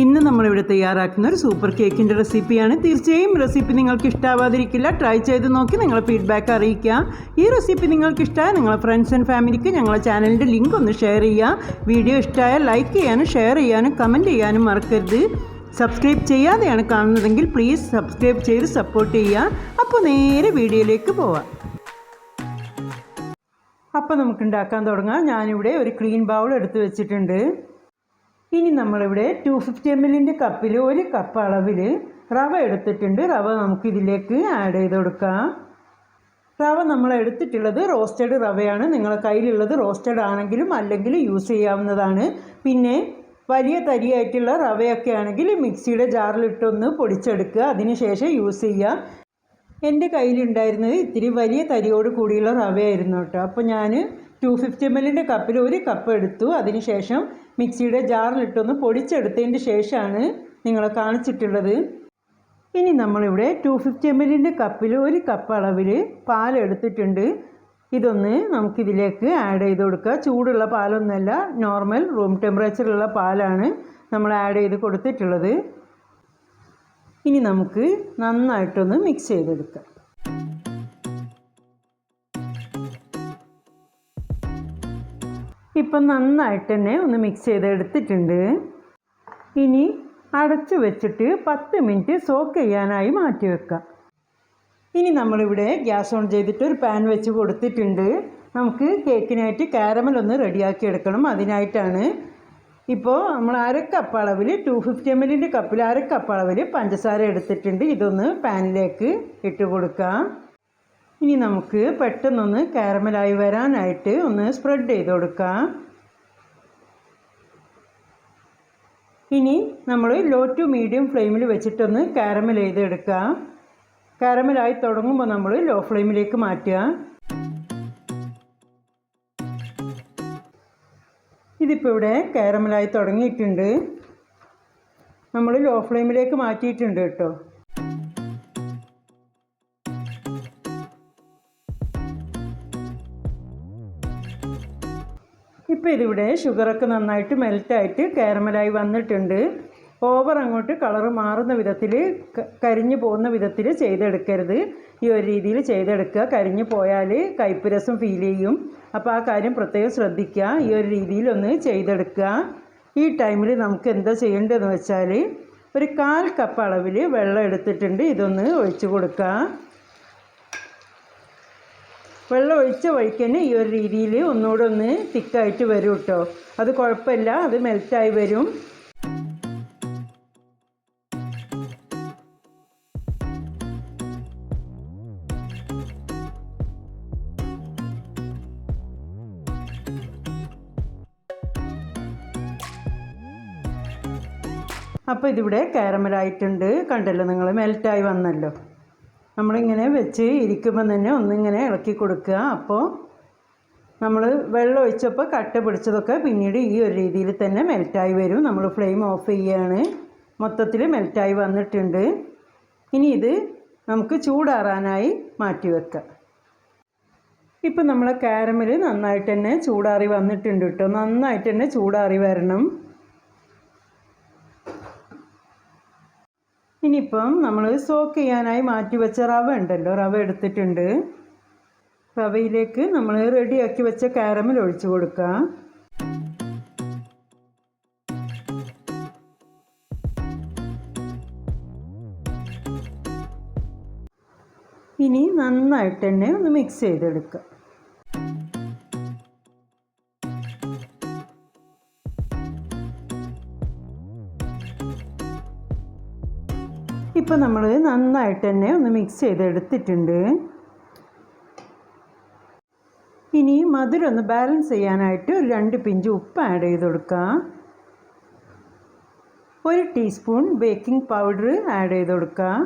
ഇന്ന് നമ്മളിവിടെ തയ്യാറാക്കുന്ന ഒരു സൂപ്പർ കേക്കിന്റെ റെസിപ്പിയാണ്. തീർച്ചയായും റെസിപ്പി നിങ്ങൾക്ക് ഇഷ്ടാവാതിരിക്കില്ല. ട്രൈ ചെയ്ത് നോക്കി നിങ്ങളെ ഫീഡ്ബാക്ക് അറിയിക്കുക. ഈ റെസിപ്പി നിങ്ങൾക്ക് ഇഷ്ടമായ നിങ്ങളെ ഫ്രണ്ട്സ് ആൻഡ് ഫാമിലിക്ക് ഞങ്ങളെ ചാനലിന്റെ ലിങ്ക് ഒന്ന് ഷെയർ ചെയ്യുക. വീഡിയോ ഇഷ്ടമായ ലൈക്ക് ചെയ്യാനും ഷെയർ ചെയ്യാനും കമന്റ് ചെയ്യാനും മറക്കരുത്. സബ്സ്ക്രൈബ് ചെയ്യാതെയാണ് കാണുന്നതെങ്കിൽ പ്ലീസ് സബ്സ്ക്രൈബ് ചെയ്ത് സപ്പോർട്ട് ചെയ്യുക. അപ്പോൾ നേരെ വീഡിയോയിലേക്ക് പോവാം. അപ്പോൾ നമുക്ക് ഉണ്ടാക്കാൻ തുടങ്ങാം. ഞാനിവിടെ ഒരു ക്ലീൻ ബൗൾ എടുത്ത് വെച്ചിട്ടുണ്ട്. ഇനി നമ്മളിവിടെ ടു ഫിഫ്റ്റി എം എല്ലിന്റെ കപ്പിൽ ഒരു കപ്പ് അളവിൽ റവ എടുത്തിട്ടുണ്ട്. റവ നമുക്ക് ഇതിലേക്ക് ആഡ് ചെയ്ത് കൊടുക്കാം. റവ നമ്മൾ എടുത്തിട്ടുള്ളത് റോസ്റ്റഡ് റവയാണ്. നിങ്ങളുടെ കയ്യിലുള്ളത് റോസ്റ്റഡ് ആണെങ്കിലും അല്ലെങ്കിൽ യൂസ് ചെയ്യാവുന്നതാണ്. പിന്നെ വലിയ തരിയായിട്ടുള്ള റവയൊക്കെ ആണെങ്കിൽ മിക്സിയുടെ ജാറിലിട്ടൊന്ന് പൊടിച്ചെടുക്കുക. അതിനുശേഷം യൂസ് ചെയ്യാം എന്റെ കയ്യിലുണ്ടായിരുന്നത് ഇത്തിരി വലിയ തരിയോട് കൂടിയുള്ള റവയായിരുന്നു കേട്ടോ. അപ്പോൾ ഞാൻ ടു ഫിഫ്റ്റി എം എല്ലിന്റെ കപ്പിൽ ഒരു കപ്പ് എടുത്തു. അതിനുശേഷം മിക്സിയുടെ ജാറിലിട്ടൊന്ന് പൊടിച്ചെടുത്തതിന്റെ ശേഷമാണ് നിങ്ങളെ കാണിച്ചിട്ടുള്ളത്. ഇനി നമ്മളിവിടെ ടു ഫിഫ്റ്റി എം എല്ലിന്റെ കപ്പിൽ ഒരു കപ്പ് അളവിൽ പാൽ എടുത്തിട്ടുണ്ട്. ഇതൊന്ന് നമുക്കിതിലേക്ക് ആഡ് ചെയ്ത് കൊടുക്കുക. ചൂടുള്ള പാലൊന്നുമല്ല നോർമൽ റൂം ടെമ്പറേച്ചറുള്ള പാലാണ് നമ്മൾ ആഡ് ചെയ്ത് കൊടുത്തിട്ടുള്ളത്. ഇനി നമുക്ക് നന്നായിട്ടൊന്ന് മിക്സ് ചെയ്തെടുക്കാം. ഇപ്പം നന്നായിട്ട് തന്നെ ഒന്ന് മിക്സ് ചെയ്തെടുത്തിട്ടുണ്ട്. ഇനി അടച്ചു വെച്ചിട്ട് പത്ത് മിനിറ്റ് സോക്ക് ചെയ്യാനായി മാറ്റി വെക്കാം. ഇനി നമ്മളിവിടെ ഗ്യാസ് ഓൺ ചെയ്തിട്ട് ഒരു പാൻ വെച്ച് കൊടുത്തിട്ടുണ്ട്. നമുക്ക് കേക്കിനായിട്ട് കാരമൽ ഒന്ന് റെഡിയാക്കി എടുക്കണം. അതിനായിട്ടാണ് ഇപ്പോൾ നമ്മൾ അര കപ്പ് അളവിൽ ടു ഫിഫ്റ്റി എം എല്ലിന്റെ കപ്പിൽ അര കപ്പ് അളവിൽ പഞ്ചസാര എടുത്തിട്ടുണ്ട്. ഇതൊന്ന് പാനിലേക്ക് ഇട്ട് കൊടുക്കാം. ഇനി നമുക്ക് പെട്ടെന്നൊന്ന് കാരമലായി വരാനായിട്ട് ഒന്ന് സ്പ്രെഡ് ചെയ്ത് കൊടുക്കാം. ഇനി നമ്മൾ ലോ ടു മീഡിയം ഫ്ലെയിമിൽ വെച്ചിട്ടൊന്ന് കാരമൽ ചെയ്തെടുക്കാം. കാരമലായി തുടങ്ങുമ്പോൾ നമ്മൾ ലോ ഫ്ലെയിമിലേക്ക് മാറ്റുക. ഇതിപ്പോൾ ഇവിടെ കാരമലായി തുടങ്ങിയിട്ടുണ്ട്. നമ്മൾ ലോ ഫ്ലെയിമിലേക്ക് മാറ്റിയിട്ടുണ്ട് കേട്ടോ. ഇപ്പോൾ ഇതിവിടെ ഷുഗറൊക്കെ നന്നായിട്ട് മെൽറ്റായിട്ട് കാരമലായി വന്നിട്ടുണ്ട്. ഓവർ അങ്ങോട്ട് കളറ് മാറുന്ന വിധത്തിൽ കരിഞ്ഞു പോകുന്ന വിധത്തിൽ ചെയ്തെടുക്കരുത്. ഈ ഒരു രീതിയിൽ ചെയ്തെടുക്കുക. കരിഞ്ഞു പോയാൽ കയ്പ്പ് രസം ഫീൽ ചെയ്യും. അപ്പോൾ ആ കാര്യം പ്രത്യേകം ശ്രദ്ധിക്കുക. ഈ ഒരു രീതിയിലൊന്ന് ചെയ്തെടുക്കുക. ഈ ടൈമിൽ നമുക്ക് എന്താ ചെയ്യേണ്ടതെന്ന് വെച്ചാൽ ഒരു കാൽ കപ്പ് അളവിൽ വെള്ളം എടുത്തിട്ടുണ്ട്. ഇതൊന്ന് ഒഴിച്ചു കൊടുക്കുക. വെള്ളം ഒഴിച്ച വഴിക്കന്നെ ഈ ഒരു രീതിയിൽ ഒന്നുകൂടെ ഒന്ന് തിക്കായിട്ട് വരും കേട്ടോ അത് കുഴപ്പമില്ല അത് മെൽറ്റായി വരും. അപ്പോൾ ഇതിവിടെ കാരമലായിട്ടുണ്ട്. കണ്ടല്ലോ നിങ്ങൾ മെൽറ്റായി വന്നല്ലോ. നമ്മളിങ്ങനെ വെച്ച് ഇരിക്കുമ്പോൾ തന്നെ ഒന്നിങ്ങനെ ഇളക്കി കൊടുക്കുക. അപ്പോൾ നമ്മൾ വെള്ളം ഒഴിച്ചപ്പോൾ കട്ട പിടിച്ചതൊക്കെ പിന്നീട് ഈ ഒരു രീതിയിൽ തന്നെ മെൽറ്റായി വരും. നമ്മൾ ഫ്ലെയിം ഓഫ് ചെയ്യുകയാണ് മൊത്തത്തിൽ മെൽറ്റായി വന്നിട്ടുണ്ട്. ഇനി ഇത് നമുക്ക് ചൂടാറാനായി മാറ്റി വെക്കാം. ഇപ്പം നമ്മളെ കാരമൽ നന്നായിട്ട് തന്നെ ചൂടാറി വന്നിട്ടുണ്ട് കേട്ടോ നന്നായിട്ട് തന്നെ ചൂടാറി വരണം. ഇനിയിപ്പം നമ്മൾ സോക്ക് ചെയ്യാനായി മാറ്റി വെച്ച റവ ഉണ്ടല്ലോ റവ എടുത്തിട്ടുണ്ട്. റവയിലേക്ക് നമ്മൾ റെഡിയാക്കി വെച്ച കാരമൽ ഒഴിച്ചു കൊടുക്കുക ഇനി നന്നായിട്ട് തന്നെ ഒന്ന് മിക്സ് ചെയ്തെടുക്കുക ഇപ്പം നമ്മൾ നന്നായിട്ട് തന്നെ ഒന്ന് മിക്സ് ചെയ്തെടുത്തിട്ടുണ്ട്. ഇനി മധുരം ഒന്ന് ബാലൻസ് ചെയ്യാനായിട്ട് ഒരു രണ്ട് പിഞ്ച് ഉപ്പ് ആഡ് ചെയ്ത് കൊടുക്കാം. ഒരു ടീസ്പൂൺ ബേക്കിംഗ് പൗഡർ ആഡ് ചെയ്ത് കൊടുക്കാം.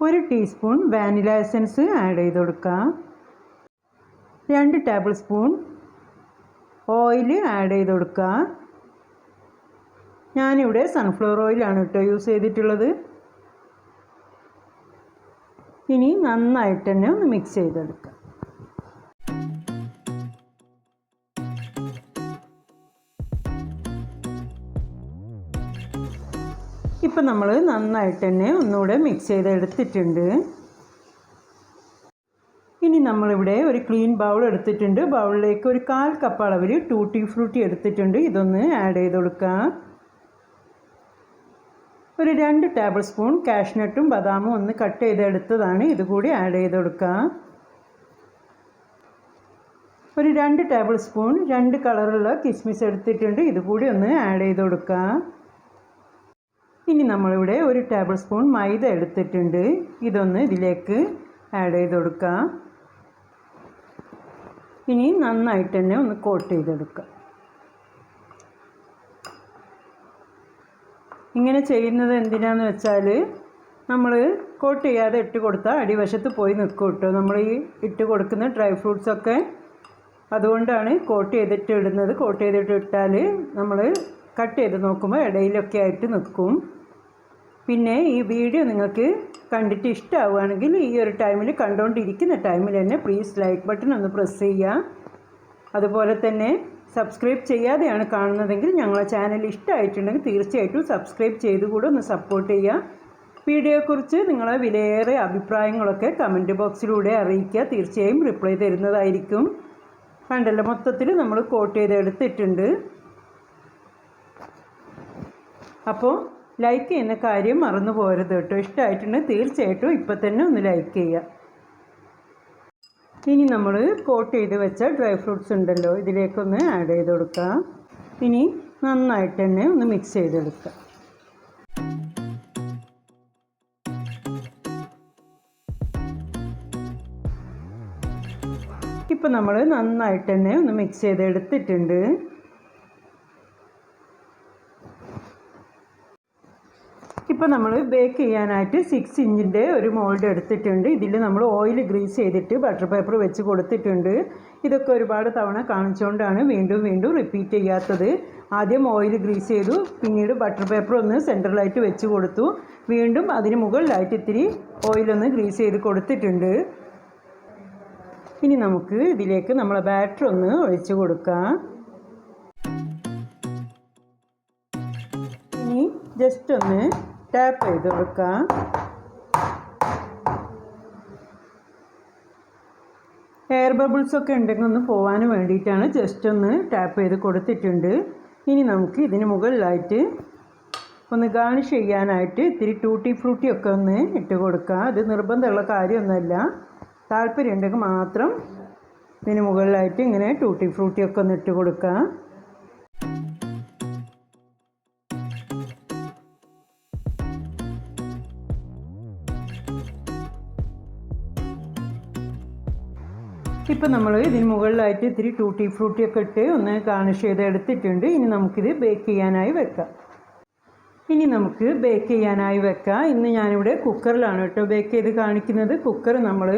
ഒരു ടീസ്പൂൺ വാനില എസൻസ് ആഡ് ചെയ്ത് കൊടുക്കാം. രണ്ട് ടേബിൾ സ്പൂൺ ഓയിൽ ആഡ് ചെയ്ത് കൊടുക്കാം. ഞാനിവിടെ സൺഫ്ലവർ ഓയിലാണ് കേട്ടോ യൂസ് ചെയ്തിട്ടുള്ളത്. ഇനി നന്നായിട്ട് തന്നെ ഒന്ന് മിക്സ് ചെയ്തെടുക്കാം. ഇപ്പം നമ്മൾ നന്നായിട്ട് തന്നെ ഒന്നുകൂടെ മിക്സ് ചെയ്തെടുത്തിട്ടുണ്ട്. ഇനി നമ്മളിവിടെ ഒരു ക്ലീൻ ബൗൾ എടുത്തിട്ടുണ്ട്. ബൗളിലേക്ക് ഒരു കാൽ കപ്പ് അളവിൽ ടൂട്ടി ഫ്രൂട്ടി എടുത്തിട്ടുണ്ട്. ഇതൊന്ന് ആഡ് ചെയ്ത് കൊടുക്കാം. ഒരു രണ്ട് ടേബിൾ സ്പൂൺ കാഷ്നട്ടും ബദാമും ഒന്ന് കട്ട് ചെയ്തെടുത്തതാണ്. ഇതുകൂടി ആഡ് ചെയ്ത് കൊടുക്കുക ഒരു രണ്ട് ടേബിൾ സ്പൂൺ രണ്ട് കളറുള്ള കിസ്മിസ് എടുത്തിട്ടുണ്ട്. ഇതുകൂടി ഒന്ന് ആഡ് ചെയ്ത് കൊടുക്കുക ഇനി നമ്മളിവിടെ ഒരു ടേബിൾ സ്പൂൺ മൈദ എടുത്തിട്ടുണ്ട്. ഇതൊന്ന് ഇതിലേക്ക് ആഡ് ചെയ്ത് കൊടുക്കുക ഇനി നന്നായിട്ട് തന്നെ ഒന്ന് കോട്ട് ചെയ്തെടുക്കാം. ഇങ്ങനെ ചെയ്യുന്നത് എന്തിനാന്ന് വെച്ചാൽ നമ്മൾ കോട്ട് ചെയ്യാതെ ഇട്ട് കൊടുത്താൽ അടിവശത്ത് പോയി നിൽക്കും കേട്ടോ നമ്മൾ ഈ ഇട്ട് കൊടുക്കുന്ന ഡ്രൈ ഫ്രൂട്ട്സൊക്കെ അതുകൊണ്ടാണ് കോട്ട് ചെയ്തിട്ട് ഇടുന്നത്. കോട്ട് ചെയ്തിട്ട് ഇട്ടാൽ നമ്മൾ കട്ട് ചെയ്ത് നോക്കുമ്പോൾ ഇടയിലൊക്കെ ആയിട്ട് നിൽക്കും പിന്നെ ഈ വീഡിയോ നിങ്ങൾക്ക് കണ്ടിട്ട് ഇഷ്ടമാവുകയാണെങ്കിൽ ഈ ഒരു ടൈമിൽ കണ്ടുകൊണ്ടിരിക്കുന്ന ടൈമിൽ തന്നെ പ്ലീസ് ലൈക്ക് ബട്ടൺ ഒന്ന് പ്രസ് ചെയ്യുക. അതുപോലെ തന്നെ സബ്സ്ക്രൈബ് ചെയ്യാതെയാണ് കാണുന്നതെങ്കിൽ ഞങ്ങളെ ചാനൽ ഇഷ്ടമായിട്ടുണ്ടെങ്കിൽ തീർച്ചയായിട്ടും സബ്സ്ക്രൈബ് ചെയ്ത് കൂടെ ഒന്ന് സപ്പോർട്ട് ചെയ്യുക. വീഡിയോയെക്കുറിച്ച് നിങ്ങളെ വിലയേറെ അഭിപ്രായങ്ങളൊക്കെ കമന്റ് ബോക്സിലൂടെ അറിയിക്കുക. തീർച്ചയായും റിപ്ലൈ തരുന്നതായിരിക്കും. കണ്ടല്ലോ മൊത്തത്തിൽ നമ്മൾ കോട്ട് ചെയ്തെടുത്തിട്ടുണ്ട്. അപ്പോൾ ലൈക്ക് ചെയ്യുന്ന കാര്യം മറന്നു പോരുത് കേട്ടോ. ഇഷ്ടമായിട്ടുണ്ടെങ്കിൽ തീർച്ചയായിട്ടും ഇപ്പം തന്നെ ഒന്ന് ലൈക്ക് ചെയ്യുക. ഇനി നമ്മൾ കോട്ട് ചെയ്ത് വെച്ച ഡ്രൈ ഫ്രൂട്ട്സ് ഉണ്ടല്ലോ ഇതിലേക്കൊന്ന് ആഡ് ചെയ്ത് കൊടുക്കാം. ഇനി നന്നായിട്ട് തന്നെ ഒന്ന് മിക്സ് ചെയ്തെടുക്കുക ഇപ്പം നമ്മൾ നന്നായിട്ട് തന്നെ ഒന്ന് മിക്സ് ചെയ്തെടുത്തിട്ടുണ്ട് ഇപ്പോൾ നമ്മൾ ബേക്ക് ചെയ്യാനായിട്ട് സിക്സ് ഇഞ്ചിന്റെ ഒരു മോൾഡ് എടുത്തിട്ടുണ്ട്. ഇതിൽ നമ്മൾ ഓയിൽ ഗ്രീസ് ചെയ്തിട്ട് ബട്ടർ പേപ്പർ വെച്ച് കൊടുത്തിട്ടുണ്ട്. ഇതൊക്കെ ഒരുപാട് തവണ കാണിച്ചുകൊണ്ടാണ് വീണ്ടും വീണ്ടും റിപ്പീറ്റ് ചെയ്യാത്തത്. ആദ്യം ഓയിൽ ഗ്രീസ് ചെയ്തു പിന്നീട് ബട്ടർ പേപ്പർ ഒന്ന് സെൻട്രലായിട്ട് വെച്ച് കൊടുത്തു. വീണ്ടും അതിന് മുകളിലായിട്ട് ഇത്തിരി ഓയിലൊന്ന് ഗ്രീസ് ചെയ്ത് കൊടുത്തിട്ടുണ്ട്. ഇനി നമുക്ക് ഇതിലേക്ക് നമ്മളെ ബാറ്റർ ഒന്ന് ഒഴിച്ചു കൊടുക്കാം. ഇനി ജസ്റ്റ് ഒന്ന് ടാപ്പ് ചെയ്ത് കൊടുക്കാം. എയർ ബബിൾസ് ഒക്കെ ഉണ്ടെങ്കിൽ ഒന്ന് പോകാൻ വേണ്ടിയിട്ടാണ് ജസ്റ്റ് ഒന്ന് ടാപ്പ് ചെയ്ത് കൊടുത്തിട്ടുണ്ട്. ഇനി നമുക്ക് ഇതിന് മുകളിലായിട്ട് ഒന്ന് ഗാർണിഷ് ചെയ്യാനായിട്ട് ഇത്തിരി ടൂട്ടി ഫ്രൂട്ടി ഒക്കെ ഒന്ന് ഇട്ട് കൊടുക്കുക അത് നിർബന്ധമുള്ള കാര്യമൊന്നുമല്ല. താല്പര്യം ഉണ്ടെങ്കിൽ മാത്രം ഇതിന് മുകളിലായിട്ട് ഇങ്ങനെ ടൂട്ടി ഫ്രൂട്ടി ഒക്കെ ഒന്ന് ഇട്ട് കൊടുക്കാം. ഇപ്പം നമ്മൾ ഇതിന് മുകളിലായിട്ട് ഇത്തിരി ടൂട്ടി ഫ്രൂട്ടി ഒക്കെ ഇട്ട് ഒന്ന് ഗാർണിഷ് ചെയ്ത് എടുത്തിട്ടുണ്ട്. ഇനി നമുക്കിത് ബേക്ക് ചെയ്യാനായി വെക്കാം. ഇനി നമുക്ക് ബേക്ക് ചെയ്യാനായി വെക്കാം. ഇന്ന് ഞാനിവിടെ കുക്കറിലാണ് കേട്ടോ ബേക്ക് ചെയ്ത് കാണിക്കുന്നത്. കുക്കർ നമ്മൾ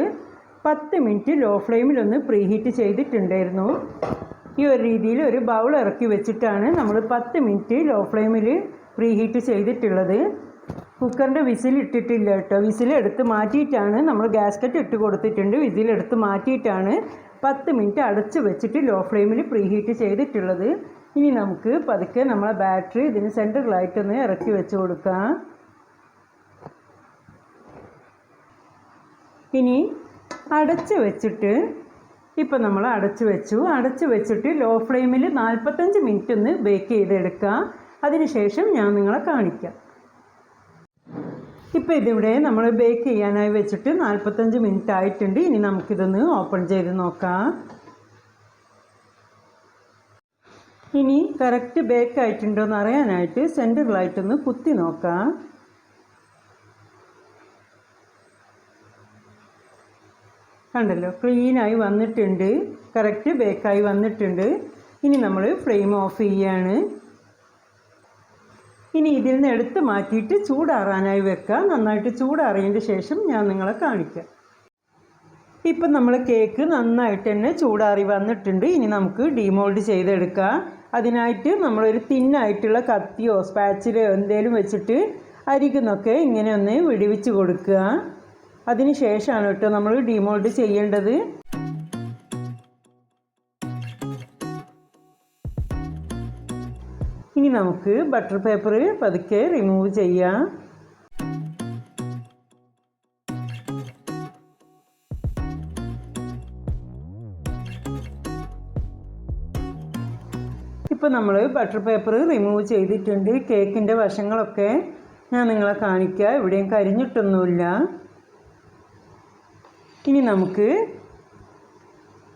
പത്ത് മിനിറ്റ് ലോ ഫ്ലെയിമിലൊന്ന് പ്രീ ഹീറ്റ് ചെയ്തിട്ടുണ്ടായിരുന്നു. ഈ ഒരു രീതിയിൽ ഒരു ബൗൾ ഇറക്കി വെച്ചിട്ടാണ് നമ്മൾ പത്ത് മിനിറ്റ് ലോ ഫ്ലെയിമിൽ പ്രീ ഹീറ്റ് ചെയ്തിട്ടുള്ളത്. കുക്കറിന്റെ വിസിൽ ഇട്ടിട്ടില്ല കേട്ടോ. വിസിൽ എടുത്ത് മാറ്റിയിട്ടാണ് നമ്മൾ ഗ്യാസ്കറ്റ് ഇട്ട് കൊടുത്തിട്ടുണ്ട്. വിസിൽ എടുത്ത് മാറ്റിയിട്ടാണ് പത്ത് മിനിറ്റ് അടച്ച് വെച്ചിട്ട് ലോ ഫ്ലെയിമിൽ പ്രീഹീറ്റ് ചെയ്തിട്ടുള്ളത്. ഇനി നമുക്ക് പതുക്കെ നമ്മളെ ബാറ്ററി ഇതിന് സെന്ററിലായിട്ടൊന്ന് ഇറക്കി വെച്ച് കൊടുക്കാം. ഇനി അടച്ച് വെച്ചിട്ട് ഇപ്പം നമ്മൾ അടച്ച് വെച്ചു. അടച്ച് വെച്ചിട്ട് ലോ ഫ്ലെയിമിൽ നാൽപ്പത്തഞ്ച് മിനിറ്റ് ഒന്ന് ബേക്ക് ചെയ്തെടുക്കാം. അതിനുശേഷം ഞാൻ നിങ്ങളെ കാണിക്കാം. ഇപ്പോൾ ഇതിവിടെ നമ്മൾ ബേക്ക് ചെയ്യാനായി വെച്ചിട്ട് നാൽപ്പത്തഞ്ച് മിനിറ്റ് ആയിട്ടുണ്ട്. ഇനി നമുക്കിതൊന്ന് ഓപ്പൺ ചെയ്ത് നോക്കാം. ഇനി കറക്റ്റ് ബേക്ക് ആയിട്ടുണ്ടോ എന്ന് അറിയാനായിട്ട് സെന്ററിലായിട്ടൊന്ന് കുത്തി നോക്കാം. കണ്ടല്ലോ ക്ലീനായി വന്നിട്ടുണ്ട്. കറക്റ്റ് ബേക്കായി വന്നിട്ടുണ്ട്. ഇനി നമ്മൾ ഫ്ലെയിം ഓഫ് ചെയ്യാണ്. ഇനി ഇതിൽ നിന്ന് എടുത്ത് മാറ്റിയിട്ട് ചൂടാറാനായി വെക്കുക. നന്നായിട്ട് ചൂടാറിയതിന്റെ ശേഷം ഞാൻ നിങ്ങളെ കാണിക്കാം. ഇപ്പം നമ്മൾ കേക്ക് നന്നായിട്ട് തന്നെ ചൂടാറി വന്നിട്ടുണ്ട്. ഇനി നമുക്ക് ഡീമോൾഡ് ചെയ്തെടുക്കാം. അതിനായിട്ട് നമ്മളൊരു തിന്നായിട്ടുള്ള കത്തിയോ സ്പാച്ചിലോ എന്തേലും വെച്ചിട്ട് അരികുന്നൊക്കെ ഇങ്ങനെ ഒന്ന് വിടിവിച്ച് കൊടുക്കുക. അതിന് ശേഷമാണ് കേട്ടോ നമ്മൾ ഡീമോൾഡ് ചെയ്യേണ്ടത്. ഇനി നമുക്ക് ബട്ടർ പേപ്പർ പതുക്കെ റിമൂവ് ചെയ്യാം. ഇപ്പോൾ നമ്മൾ ബട്ടർ പേപ്പർ റിമൂവ് ചെയ്തിട്ടുണ്ട്. കേക്കിന്റെ വശങ്ങളൊക്കെ ഞാൻ നിങ്ങളെ കാണിക്കുക ഇവിടെയും കരിഞ്ഞിട്ടൊന്നുമില്ല. ഇനി നമുക്ക്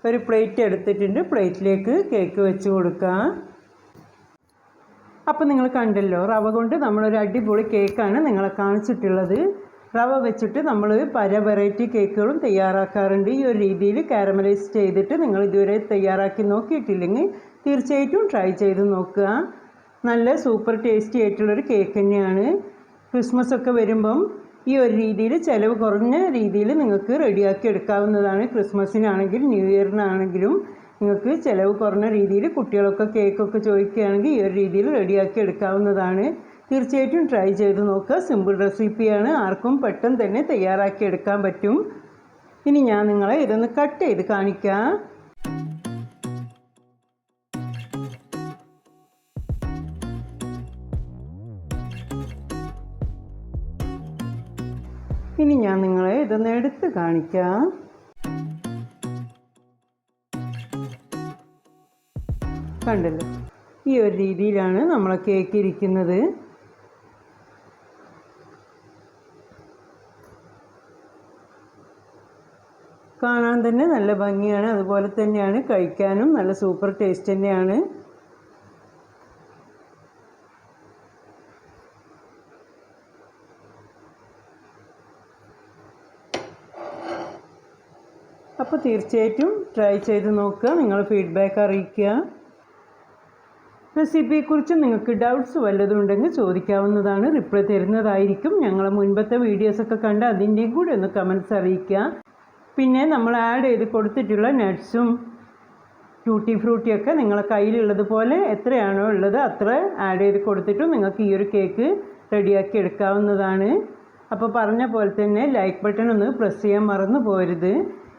ഒരു പ്ലേറ്റ് എടുത്തിട്ടുണ്ട്. പ്ലേറ്റിലേക്ക് കേക്ക് വെച്ച് കൊടുക്കാം. അപ്പോൾ നിങ്ങൾ കണ്ടല്ലോ റവ കൊണ്ട് നമ്മളൊരു അടിപൊളി കേക്കാണ് നിങ്ങളെ കാണിച്ചിട്ടുള്ളത്. റവ വെച്ചിട്ട് നമ്മൾ പല വെറൈറ്റി കേക്കുകളും തയ്യാറാക്കാറുണ്ട്. ഈ ഒരു രീതിയിൽ കാരമലൈസ് ചെയ്തിട്ട് നിങ്ങൾ ഇതുവരെ തയ്യാറാക്കി നോക്കിയിട്ടില്ലെങ്കിൽ തീർച്ചയായിട്ടും ട്രൈ ചെയ്ത് നോക്കുക. നല്ല സൂപ്പർ ടേസ്റ്റി ആയിട്ടുള്ളൊരു കേക്ക് തന്നെയാണ്. ക്രിസ്മസ് ഒക്കെ വരുമ്പം ഈ ഒരു രീതിയിൽ ചിലവ് കുറഞ്ഞ രീതിയിൽ നിങ്ങൾക്ക് റെഡിയാക്കി എടുക്കാവുന്നതാണ്. ക്രിസ്മസിനാണെങ്കിലും ന്യൂ ഇയറിനാണെങ്കിലും നിങ്ങൾക്ക് ചിലവ് കുറഞ്ഞ രീതിയിൽ കുട്ടികളൊക്കെ കേക്കൊക്കെ ചോദിക്കുകയാണെങ്കിൽ ഈ ഒരു രീതിയിൽ റെഡിയാക്കി എടുക്കാവുന്നതാണ്. തീർച്ചയായിട്ടും ട്രൈ ചെയ്ത് നോക്കുക. സിമ്പിൾ റെസിപ്പിയാണ് ആർക്കും പെട്ടെന്ന് തന്നെ തയ്യാറാക്കി എടുക്കാൻ പറ്റും. ഇനി ഞാൻ നിങ്ങളെ ഇതൊന്ന് കട്ട് ചെയ്ത് കാണിക്കാം. ഇനി ഞാൻ നിങ്ങളെ ഇതൊന്ന് എടുത്ത് കാണിക്കാം. കണ്ടല്ലോ. ഈ ഒരു രീതിയിലാണ് നമ്മൾ കേക്ക് ഇരിക്കുന്നത്. കാണാൻ തന്നെ നല്ല ഭംഗിയാണ്. അതുപോലെ തന്നെയാണ് കഴിക്കാനും നല്ല സൂപ്പർ ടേസ്റ്റ് തന്നെയാണ്. അപ്പോൾ തീർച്ചയായിട്ടും ട്രൈ ചെയ്ത് നോക്കുക. നിങ്ങൾ ഫീഡ്ബാക്ക് അറിയിക്കുക. റെസിപ്പിയെക്കുറിച്ച് നിങ്ങൾക്ക് ഡൗട്ട്സ് വല്ലതും ഉണ്ടെങ്കിൽ ചോദിക്കാവുന്നതാണ്. റിപ്ലൈ തരുന്നതായിരിക്കും. ഞങ്ങളെ മുൻപത്തെ വീഡിയോസൊക്കെ കണ്ട് അതിന്റെയും കൂടെ ഒന്ന് കമൻസ് അറിയിക്കുക. പിന്നെ നമ്മൾ ആഡ് ചെയ്ത് കൊടുത്തിട്ടുള്ള നട്ട്സും ട്യൂട്ടി ഫ്രൂട്ടിയൊക്കെ നിങ്ങളെ കയ്യിലുള്ളതുപോലെ എത്രയാണോ ഉള്ളത് അത്ര ആഡ് ചെയ്ത് കൊടുത്തിട്ടും നിങ്ങൾക്ക് ഈ ഒരു കേക്ക് റെഡിയാക്കി എടുക്കാവുന്നതാണ്. അപ്പോൾ പറഞ്ഞ പോലെ തന്നെ ലൈക്ക് ബട്ടൺ ഒന്ന് പ്രസ് ചെയ്യാൻ മറന്നു പോരുത്.